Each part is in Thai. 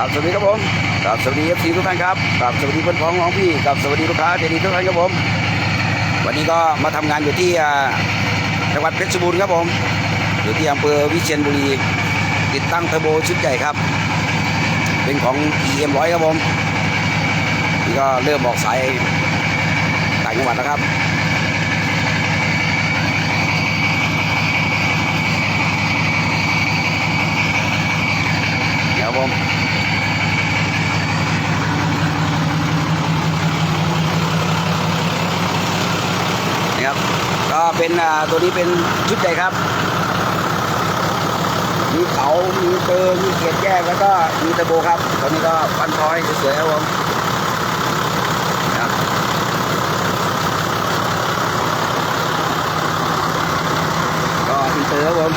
ครับสวัสดีครับผมครับสวัสดีเอฟซีทุกท่านครับครับสวัสดีเพื่อนพ้องน้องพี่ครับสวัสดีลูกค้าใจดีทุกท่านครับผม วันนี้ก็มาทำงานอยู่ที่จังหวัดเพชรบูรณ์ครับผมอยู่ที่อำเภอวิเชียรบุรี ติดตั้งเทอร์โบชุดใหญ่ครับ เป็นของ EM 100ครับผมนี่ก็เริ่มบอกสายต่างจังหวัดแล้วครับ เดี๋ยวผม นี่ครับ ก็ เป็นตัวนี้เป็นชุดใหญ่ครับ มีเขามีเตอร์มีเกียร์แยกแล้วก็มีตะโบครับ ตอนนี้ก็ฟันทอยสวยๆครับผมนะครับก็อินเตอร์ครับผม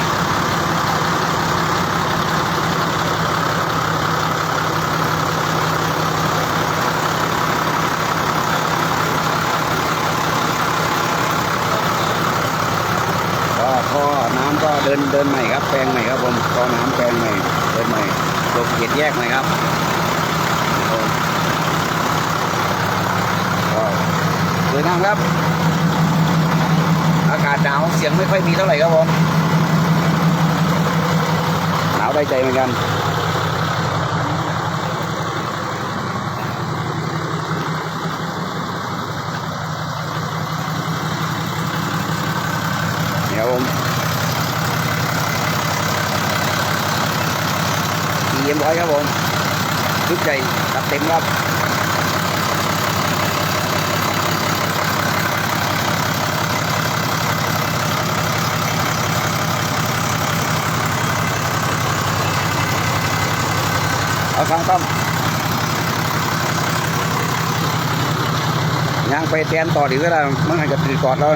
ก็ท่อน้ำก็เดินเดินใหม่ครับแปลงใหม่ครับผมท่อน้ำแปลงใหม่เดินใหม่ลงเกียรแยกใหม่ครับสวยงามครับ อากาศหนาวเสียงไม่ค่อยมีเท่าไหร่ครับผมหนาวได้ใจเหมือนกันเนี่ครับผม เยี่ยมร้อยครับผมชุดใหญ่ตัดเต็มครับเอาทางต้อมย่างไปแทนต่อดีก็ได้มันให้กับตีกอดแล้ว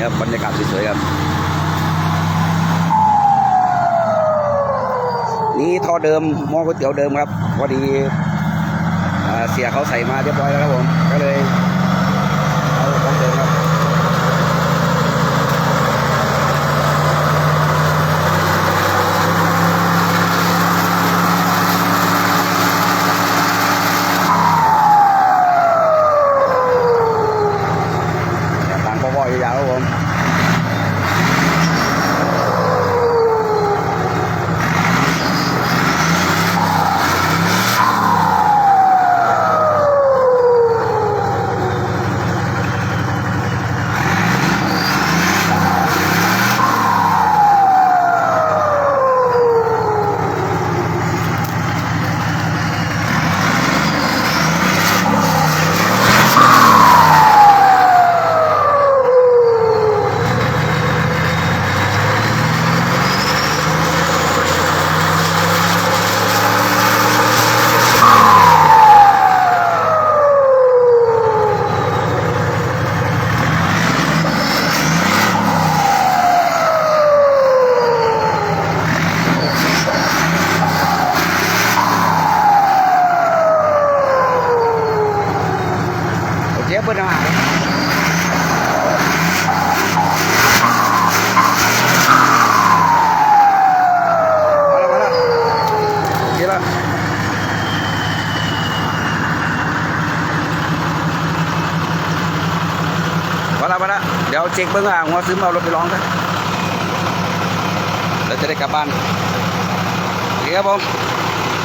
นี่ครับบรรยากาศสวยๆครับ นี่ท่อเดิมหม้อก๋วยเตี๋ยวเดิมครับพอดีเสียเขาใส่มาเรียบร้อยแล้วครับผม ก็เลยเอาของเดิมครับ ต่างพ่อๆยาวๆครับผม เจี๊ยบเบิ้ลมามาแล้วมาแล้วเจี๊ยบแล้ว มาล้วมาล้วเดี๋ยวเช็คเบิ้งอะหัวซื้อมาเอารถไปลองกันเราจะได้กลับบ้านโอเครับผม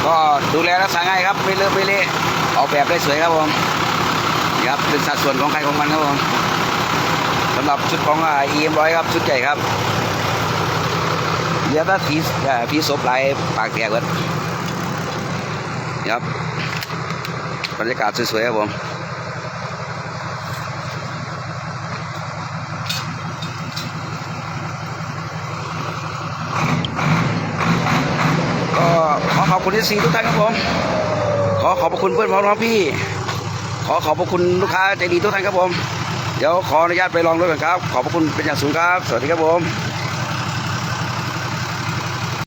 ก็ดูแลรักษาง่ายครับไม่เลอะไม่เละออกแบบได้สวยครับผมนี่ครับเป็นสัดส่วนของใครของมันครับผมสำหรับชุดของเอ็มร้อยครับชุดใหญ่ครับเดี๋ยวถ้าผีผีศพลายปากแตกเบิดนี่ครับบรรยากาศสวยๆครับผมก็ ขอบคุณที่ซีทุกท่านครับผม ขอขอบพระคุณเพื่อนพ้องน้องพี่ ขอขอบพระคุณลูกค้าใจดีทุกท่านครับผม เดี๋ยวขออนุญาตไปลองรถก่อนครับ ขอบพระคุณเป็นอย่างสูงครับ สวัสดีครับผม